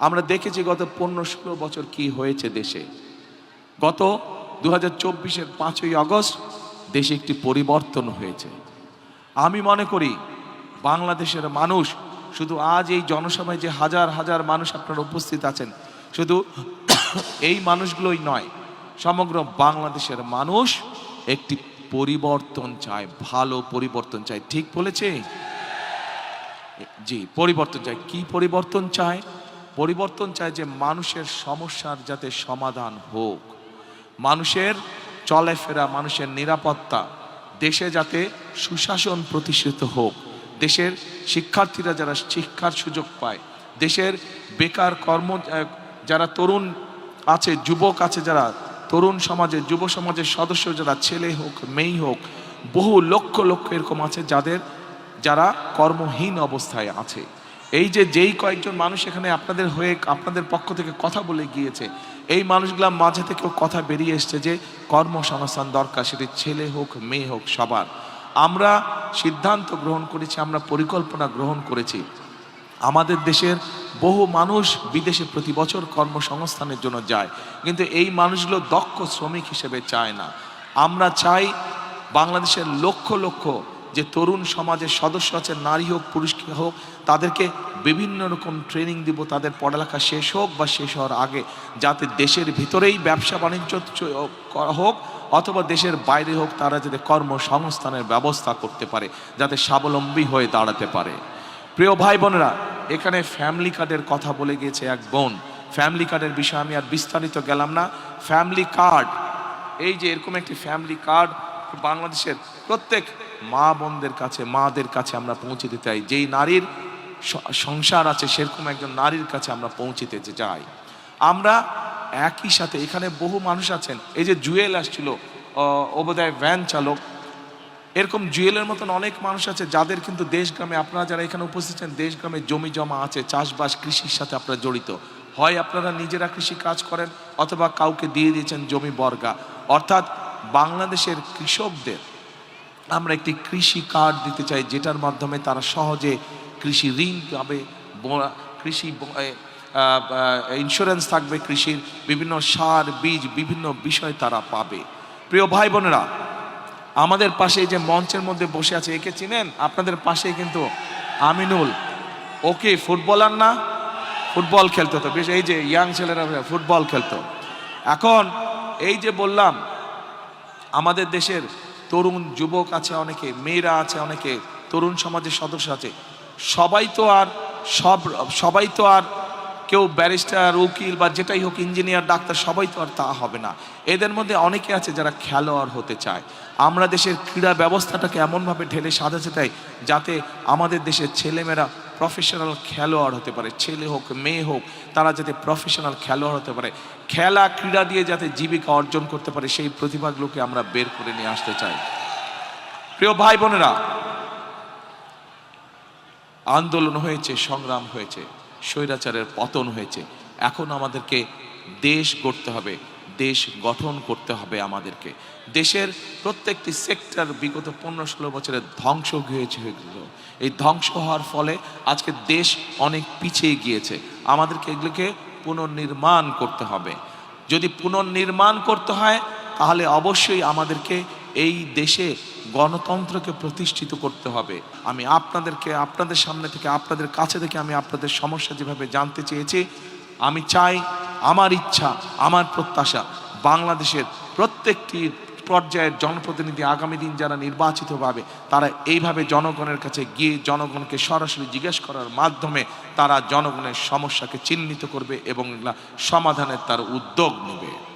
আমরা দেখেছি গত পনেরো ষোলো বছর কি হয়েছে দেশে। গত দু হাজার চব্বিশের পাঁচই আগস্ট দেশে একটি পরিবর্তন হয়েছে। আমি মনে করি, বাংলাদেশের মানুষ শুধু আজ এই জনসভায় যে হাজার হাজার মানুষ আপনারা উপস্থিত আছেন, শুধু এই মানুষগুলোই নয়, সমগ্র বাংলাদেশের মানুষ একটি পরিবর্তন চায়, ভালো পরিবর্তন চায়। ঠিক বলেছে? জি, পরিবর্তন চায়। কি পরিবর্তন চায়? পরিবর্তন চায় যে মানুষের সমস্যার যাতে সমাধান হোক। মানুষের চলাফেরা, মানুষের নিরাপত্তা, দেশে যাতে সুশাসন প্রতিষ্ঠিত হোক। দেশের শিক্ষার্থীরা যারা শিক্ষার সুযোগ পায়, দেশের বেকার কর্ম যারা তরুণ আছে, যুবক আছে যারা, তরুণ সমাজের, যুব সমাজের সদস্য যারা, ছেলে হোক, মেয়ে হোক, বহু লক্ষ লক্ষ এরকম আছে যাদের, যারা কর্মহীন অবস্থায় আছে। এই যে যেই কয়েকজন মানুষ এখানে আপনাদের হয়ে আপনাদের পক্ষ থেকে কথা বলে গিয়েছে, এই মানুষগুলা মাঝে থেকেও কথা বেরিয়ে এসছে যে কর্মসংস্থান দরকার, সেটি ছেলে হোক, মেয়ে হোক, সবার। আমরা সিদ্ধান্ত গ্রহণ করেছি, আমরা পরিকল্পনা গ্রহণ করেছি। আমাদের দেশের বহু মানুষ বিদেশে প্রতি বছর কর্মসংস্থানের জন্য যায়, কিন্তু এই মানুষগুলো দক্ষ শ্রমিক হিসেবে চায় না। আমরা চাই বাংলাদেশের লক্ষ লক্ষ যে তরুণ সমাজের সদস্য আছে, নারী হোক, পুরুষ হোক, তাদেরকে বিভিন্ন রকম ট্রেনিং দিব, তাদের পড়ালেখা শেষ হোক বা শেষ হওয়ার আগে। যাতে দেশের ভিতরেই ব্যবসা বাণিজ্য করা হোক, অথবা দেশের বাইরে হোক, তারা যাতে কর্মসংস্থানের ব্যবস্থা করতে পারে, যাতে স্বাবলম্বী হয়ে দাঁড়াতে পারে। প্রিয় ভাই বোনেরা, এখানে ফ্যামিলি কার্ডের কথা বলে গিয়েছে এক বোন। ফ্যামিলি কার্ডের বিষয়ে আমি আর বিস্তারিত গেলাম না। ফ্যামিলি কার্ড এই যে এরকম একটি ফ্যামিলি কার্ড বাংলাদেশের প্রত্যেক মা বোনদের কাছে, মাদের কাছে আমরা পৌঁছে দিতে চাই। যেই নারীর সংসার আছে, সেরকম একজন নারীর কাছে আমরা পৌঁছে দিতে চাই। আমরা একই সাথে, এখানে বহু মানুষ আছেন। এই যে জুয়েল আসছিল ওবোধায় ভ্যান চালক, এরকম জুয়েলের মতন অনেক মানুষ আছে, যাদের কিন্তু দেশগ্রামে আপনারা যারা এখানে উপস্থিত আছেন দেশগ্রামে জমি জমা আছে, চাষবাস, কৃষির সাথে আপনারা জড়িত। হয় আপনারা নিজেরা কৃষি কাজ করেন, অথবা কাউকে দিয়ে দিয়েছেন জমি বর্গা। অর্থাৎ বাংলাদেশের কৃষকদের আমরা একটি কৃষি কার্ড দিতে চাই, যেটার মাধ্যমে তারা সহজে কৃষি ঋণ পাবে কৃষি ইন্স্যুরেন্স থাকবে, কৃষির বিভিন্ন সার, বীজ, বিভিন্ন বিষয় তারা পাবে। প্রিয় ভাই বোনেরা, আমাদের পাশে যে মঞ্চের মধ্যে বসে আছে, একে চিনেন? আপনাদের পাশে কিন্তু আমিনুল। ওকে, ফুটবলার না? ফুটবল খেলতো তো বেশ, এই যে ইয়াং ছেলেরা, ফুটবল খেলতো। এখন, এই যে বললাম, আমাদের দেশের তরুণ যুবক আছে অনেকে, মেয়েরা আছে অনেকে, তরুণ সমাজের সদস্য আছে। সবাই তো আর সব, সবাই তো আর কেউ ব্যারিস্টার, উকিল বা যেটাই হোক ইঞ্জিনিয়ার, ডাক্তার, সবাই তো আর তা হবে না। এদের মধ্যে অনেকে আছে যারা খেলোয়াড় হতে চায়। আমরা দেশের ক্রীড়া ব্যবস্থাটাকে এমনভাবে ঢেলে সাজাতে চাই যাতে আমাদের দেশের ছেলেমেয়েরা প্রফেশনাল খেলোয়াড় হতে পারে, ছেলে হোক, মেয়ে হোক, তারা যাতে প্রফেশনাল খেলোয়াড় হতে পারে, খেলা, ক্রীড়া দিয়ে যাতে জীবিকা অর্জন করতে পারে, সেই প্রতিভাগুলোকে আমরা বের করে নিয়ে আসতে চাই। প্রিয় ভাই বোনেরা, আন্দোলন হয়েছে, সংগ্রাম হয়েছে, স্বৈরাচারের পতন হয়েছে, এখন আমাদেরকে দেশ গড়তে হবে। দেশ গঠন করতে হবে আমাদেরকে। দেশের প্রত্যেকটি সেক্টর বিগত পনেরো ষোলো বছরের ধ্বংস হয়েছে, হয়েছিল। এই ধ্বংস হওয়ার ফলে আজকে দেশ অনেক পিছিয়ে গিয়েছে। আমাদেরকে এগুলোকে পুনর্নির্মাণ করতে হবে। যদি পুনর্নির্মাণ করতে হয়, তাহলে অবশ্যই আমাদেরকে এই দেশে গণতন্ত্রকে প্রতিষ্ঠিত করতে হবে। আমি আপনাদেরকে, আপনাদের সামনে থেকে, আপনাদের কাছে থেকে আমি আপনাদের সমস্যা যেভাবে জানতে চেয়েছি আমি চাই আমার ইচ্ছা, আমার প্রত্যাশা বাংলাদেশের প্রত্যেকটি পর্যায়ের জনপ্রতিনিধি আগামী দিন যারা নির্বাচিত পাবে তারা এইভাবে জনগণের কাছে গিয়ে জনগণকে সরাসরি জিজ্ঞেস করার মাধ্যমে তারা জনগণের সমস্যাকে চিহ্নিত করবে এবং সমাধানের তার উদ্যোগ নেবে।